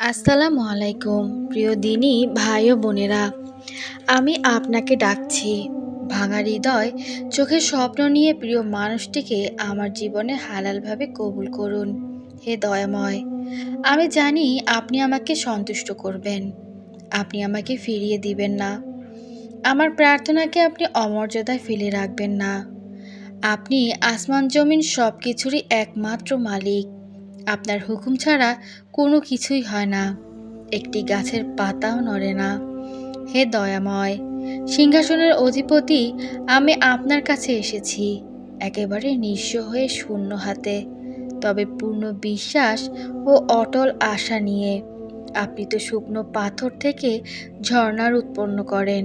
আসসালামু আলাইকুম, প্রিয় দিনী ভাই ও বোনেরা। আমি আপনাকে ডাকছি। ভাঙা হৃদয়, চোখের স্বপ্ন নিয়ে প্রিয় মানুষটিকে আমার জীবনে হালালভাবে কবুল করুন। হে দয়াময়, আমি জানি আপনি আমাকে সন্তুষ্ট করবেন। আপনি আমাকে ফিরিয়ে দিবেন না। আমার প্রার্থনাকে আপনি অমর্যাদায় ফেলে রাখবেন না। আপনি আসমান জমিন সব কিছুরই একমাত্র মালিক। আপনার হুকুম ছাড়া কোনো কিছুই হয় না। একটি গাছের পাতাও নড়ে না। হে দয়াময়, সিংহাসনের অধিপতি, আমি আপনার কাছে এসেছি। একেবারে নিঃস্ব হয়ে শূন্য হাতে। তবে পূর্ণ বিশ্বাস ও অটল আশা নিয়ে আপনি তো শুকনো পাথর থেকে ঝর্ণার উৎপন্ন করেন।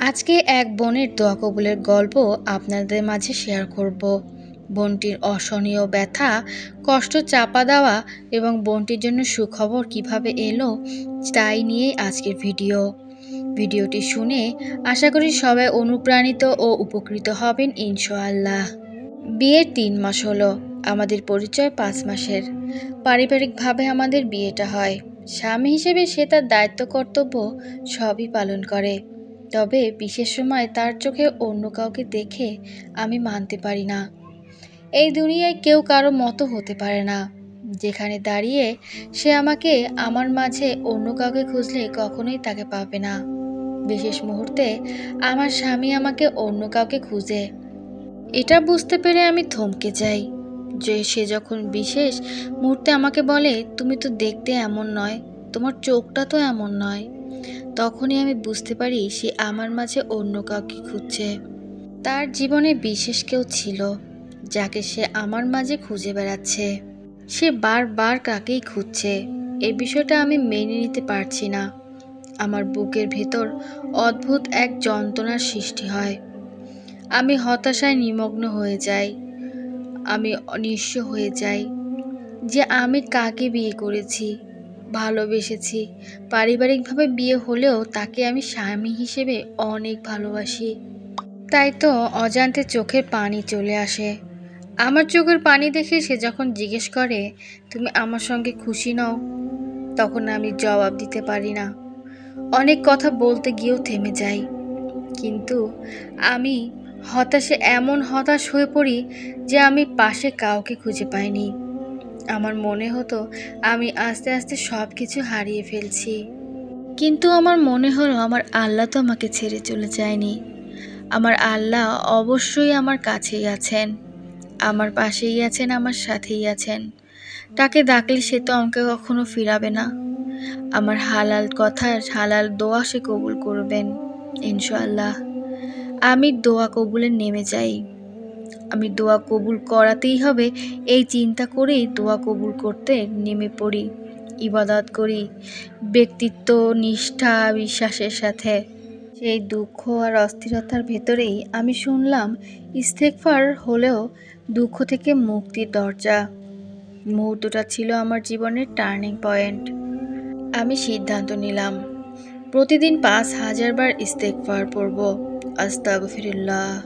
আজকে এক বোনের দোয়া কবুলের গল্প আপনাদের মাঝে শেয়ার করব। বোনটির অসহনীয় ব্যথা, কষ্ট চাপা দেওয়া এবং বোনটির জন্য সুখবর কীভাবে এলো, তাই নিয়েই আজকের ভিডিও। ভিডিওটি শুনে আশা করি সবাই অনুপ্রাণিত ও উপকৃত হবেন ইনশাআল্লাহ। বিয়ের তিন মাস হলো, আমাদের পরিচয় পাঁচ মাসের। পারিবারিকভাবে আমাদের বিয়েটা হয়। স্বামী হিসেবে সে তার দায়িত্ব, কর্তব্য সবই পালন করে। তবে বিশেষ সময় তার চোখে অন্য কাউকে দেখে আমি মানতে পারি না। এই দুনিয়ায় কেউ কারও মতো হতে পারে না। যেখানে দাঁড়িয়ে সে আমাকে আমার মাঝে অন্য কাউকে খুঁজলে কখনোই তাকে পাবে না। বিশেষ মুহূর্তে আমার স্বামী আমাকে অন্য কাউকে খুঁজে। এটা বুঝতে পেরে আমি থমকে যাই। যে সে যখন বিশেষ মুহূর্তে আমাকে বলে, তুমি তো দেখতে এমন নয়, তোমার চোখটা তো এমন নয়। তখনই আমি বুঝতে পারি সে আমার মাঝে অন্য কাউকে খুঁজছে। তার জীবনে বিশেষ কেউ ছিল। যাকে সে আমার মাঝে খুঁজে বেড়াচ্ছে। সে বারবার কাকেই খুঁজছে এই বিষয়টা আমি মেনে নিতে পারছি না। আমার বুকের ভেতর অদ্ভুত এক যন্ত্রণার সৃষ্টি হয়। আমি হতাশায় নিমগ্ন হয়ে যাই। আমি নিঃস্ব হয়ে যাই যে আমি কাকে বিয়ে করেছি, ভালোবেসেছি। পারিবারিকভাবে বিয়ে হলেও তাকে আমি স্বামী হিসেবে অনেক ভালোবাসি। তাই তো অজান্তে চোখের পানি চলে আসে। আমার চোখের পানি দেখে সে যখন জিজ্ঞেস করে, তুমি আমার সঙ্গে খুশি নও? তখন আমি জবাব দিতে পারি না। অনেক কথা বলতে গিয়েও থেমে যাই। কিন্তু আমি হতাশে এমন হতাশ হয়ে পড়ি যে আমি পাশে কাউকে খুঁজে পাইনি। আমার মনে হতো আমি আস্তে আস্তে সব কিছু হারিয়ে ফেলছি। কিন্তু আমার মনে হলো আমার আল্লাহ তো আমাকে ছেড়ে চলে যায়নি। আমার আল্লাহ অবশ্যই আমার কাছেই আছেন। আমার পাশেই আছেন, আমার সাথেই আছেন। তাকে ডাকলে সে তো আমাকে কখনো ফিরাবে না। আমার হালাল কথা হালাল দোয়া সে কবুল করবেন ইনশাল্লাহ আমি দোয়া কবুলে নেমে যাই। আমি দোয়া কবুল করাতেই হবে, এই চিন্তা করেই দোয়া কবুল করতে নেমে পড়ি, ইবাদত করি, ব্যক্তিত্ব, নিষ্ঠা, বিশ্বাসের সাথে। সেই দুঃখ আর অস্থিরতার ভেতরেই আমি শুনলাম ইস্তেকফার হলেও দুঃখ থেকে মুক্তির দরজা। মুহূর্তটা ছিল আমার জীবনের টার্নিং পয়েন্ট। আমি সিদ্ধান্ত নিলাম, প্রতিদিন পাঁচ হাজার বার ইস্তেকফার পড়ব। আস্তাগফিরুল্লাহ।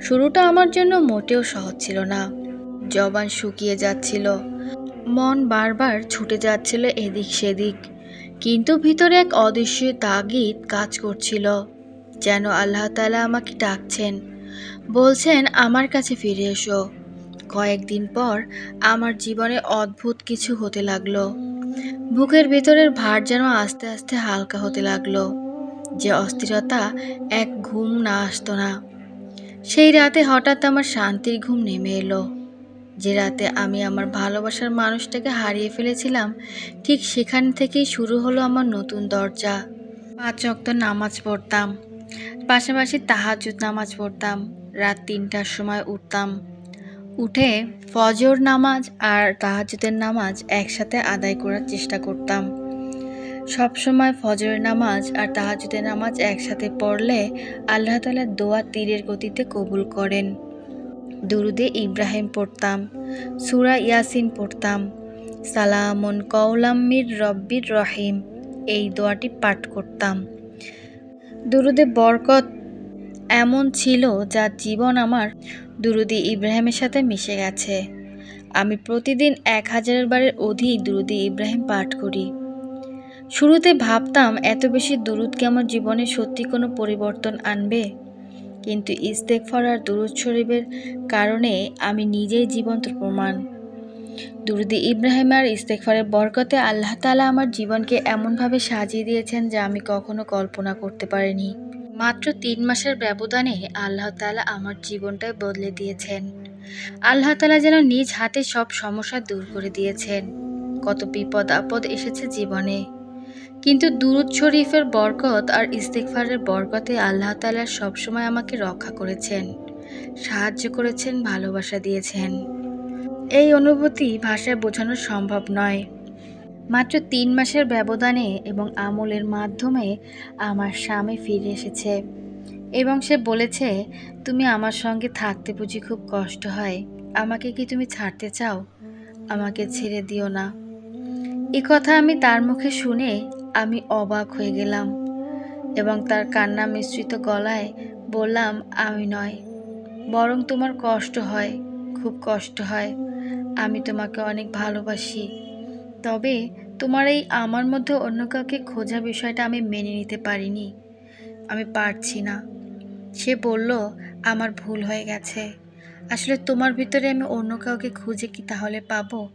শুরুটা আমার জন্য মোটেও সহজ ছিল না। জবান শুকিয়ে যাচ্ছিল। মন বারবার ছুটে যাচ্ছিল এদিক সেদিক। কিন্তু ভিতরে এক অদৃশ্য তাগিদ কাজ করছিল। যেন আল্লাহ তালা আমাকে ডাকছেন। বলছেন, আমার কাছে ফিরে এসো। কয়েকদিন পর আমার জীবনে অদ্ভুত কিছু হতে লাগল। বুকের ভেতরের ভার যেন আস্তে আস্তে হালকা হতে লাগল। যে অস্থিরতা এক ঘুম না আসতো না। সেই রাতে হঠাৎ আমার শান্তির ঘুম নেমে এলো। যে রাতে আমি আমার ভালোবাসার মানুষটাকে হারিয়ে ফেলেছিলাম, ঠিক সেখান থেকেই শুরু হলো আমার নতুন দরজা। পাঁচ অক্ত নামাজ পড়তাম। পাশাপাশি তাহাজুদ নামাজ পড়তাম। রাত তিনটার সময় উঠতাম। উঠে ফজর নামাজ আর তাহাজুদের নামাজ একসাথে আদায় করার চেষ্টা করতাম। সব সময় ফজরের নামাজ আর তাহাজুদের নামাজ একসাথে পড়লে আল্লাহ তালা দোয়া তীরের গতিতে কবুল করেন। দুরুদে ইব্রাহিম পড়তাম, সুরা ইয়াসিন পড়তাম। সালামন কৌলাম্মির রব্বির রহিম, এই দোয়াটি পাঠ করতাম। দুরুদে বরকত এমন ছিল যার জীবন আমার দুরুদি ইব্রাহিমের সাথে মিশে গেছে। আমি প্রতিদিন এক হাজারের বারের অধিক দুরুদি ইব্রাহিম পাঠ করি। শুরুতে ভাবতাম, এত বেশি দুরুদ কি আমার জীবনে সত্যি কোনো পরিবর্তন আনবে? কিন্তু ইস্তেকফর আর দুরুদ শরীফের কারণে আমি নিজেই জীবন্ত প্রমাণ। দুরুদি ইব্রাহিম আর ইস্তেকফারের বরকতে আল্লাহ তালা আমার জীবনকে এমনভাবে সাজিয়ে দিয়েছেন যা আমি কখনো কল্পনা করতে পারিনি। মাত্র তিন মাসের ব্যবধানে আল্লাহ তালা আমার জীবনটাই বদলে দিয়েছেন। আল্লাহ তালা যেন নিজ হাতে সব সমস্যা দূর করে দিয়েছেন। কত বিপদ আপদ এসেছে জীবনে। কিন্তু দুরুদ শরীফের বরকত আর ইস্তেকফারের বরকতে আল্লাহ তালা সবসময় আমাকে রক্ষা করেছেন, সাহায্য করেছেন, ভালোবাসা দিয়েছেন। এই অনুভূতি ভাষায় বোঝানো সম্ভব নয়। মাত্র তিন মাসের ব্যবধানে এবং আমলের মাধ্যমে আমার স্বামী ফিরে এসেছে এবং সে বলেছে, তুমি আমার সঙ্গে থাকতে বুঝি খুব কষ্ট হয়। আমাকে কি তুমি ছাড়তে চাও? আমাকে ছেড়ে দিও না। এ কথা আমি তার মুখে শুনে আমি অবাক হয়ে গেলাম এবং তার কান্না মিশ্রিত গলায় বললাম, আমি নয়, বরং তোমার কষ্ট হয়, খুব কষ্ট হয়। আমি তোমাকে অনেক ভালোবাসি। তবে তোমার এই আমার মধ্যে অন্য কাউকে খোঁজা বিষয়টা আমি মেনে নিতে পারিনি। আমি পারছি না। সে বলল, আমার ভুল হয়ে গেছে। আসলে তোমার ভিতরে আমি অন্য কাউকে খুঁজে কি তাহলে পাবো?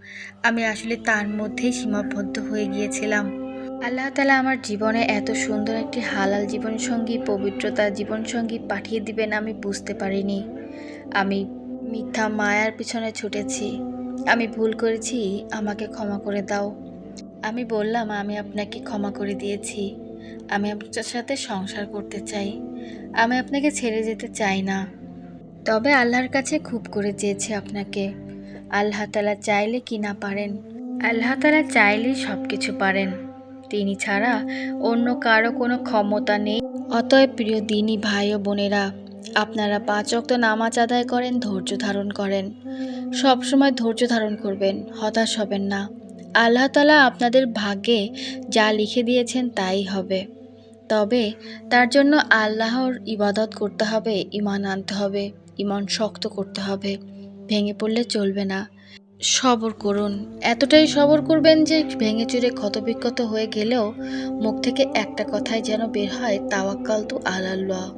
আমি আসলে তার মধ্যেই সীমাবদ্ধ হয়ে গিয়েছিলাম। আল্লাহ তালা আমার জীবনে এত সুন্দর একটি হালাল জীবনসঙ্গী, পবিত্রতা জীবনসঙ্গী পাঠিয়ে দিবেন আমি বুঝতে পারিনি। আমি মিথ্যা মায়ার পিছনে ছুটেছি। আমি ভুল করেছি, আমাকে ক্ষমা করে দাও। আমি বললাম, আমি আপনাকে ক্ষমা করে দিয়েছি। আমি আপনার সাথে সংসার করতে চাই। আমি আপনাকে ছেড়ে যেতে চাই না। তবে আল্লাহর কাছে খুব করে চেয়েছে আপনাকে। আল্লাহ তালা চাইলে কি না পারেন? আল্লাহ তালা চাইলেই সব কিছু পারেন। তিনি ছাড়া অন্য কারও কোনো ক্ষমতা নেই। অতএব প্রিয় দিনী ভাই ও বোনেরা, আপনারা পাঁচ অক্ত নামাজ আদায় করেন, ধৈর্য ধারণ করেন। সব সময় ধৈর্য ধারণ করবেন, হতাশ হবেন না। আল্লাহ তালা আপনাদের ভাগ্যে যা লিখে দিয়েছেন তাই হবে। তবে তার জন্য আল্লাহর ইবাদত করতে হবে ইমান আনতে হবে। ইমান শক্ত করতে হবে। ভেঙে পড়লে চলবে না। সবর করুন। এতটাই সবর করবেন যে ভেঙে চুরে ক্ষতবিক্ষত হয়ে গেলেও মুখ থেকে একটা কথাই যেন বের হয়, তাওয়াক্কাল তু আল্লাহ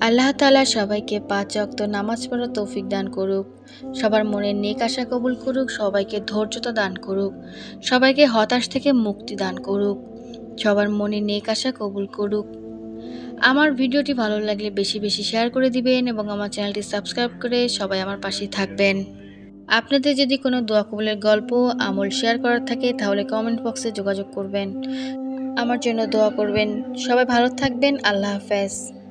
আল্লাহ তালা সবাইকে পাঁচ অক্ত নামাজ পড়ার তৌফিক দান করুক। সবার মনে নেক আশা কবুল করুক, সবাইকে ধৈর্যতা দান করুক, সবাইকে হতাশ থেকে মুক্তি দান করুক, সবার মনে নেক আশা কবুল করুক। আমার ভিডিওটি ভালো লাগলে বেশি বেশি শেয়ার করে দিবেন এবং আমার চ্যানেলটি সাবস্ক্রাইব করে সবাই আমার পাশে থাকবেন। আপনাদের যদি কোনো দোয়া কবলের গল্প, আমল শেয়ার করার থাকে, তাহলে কমেন্ট বক্সে যোগাযোগ করবেন। আমার জন্য দোয়া করবেন। সবাই ভালো থাকবেন। আল্লাহ হাফেজ।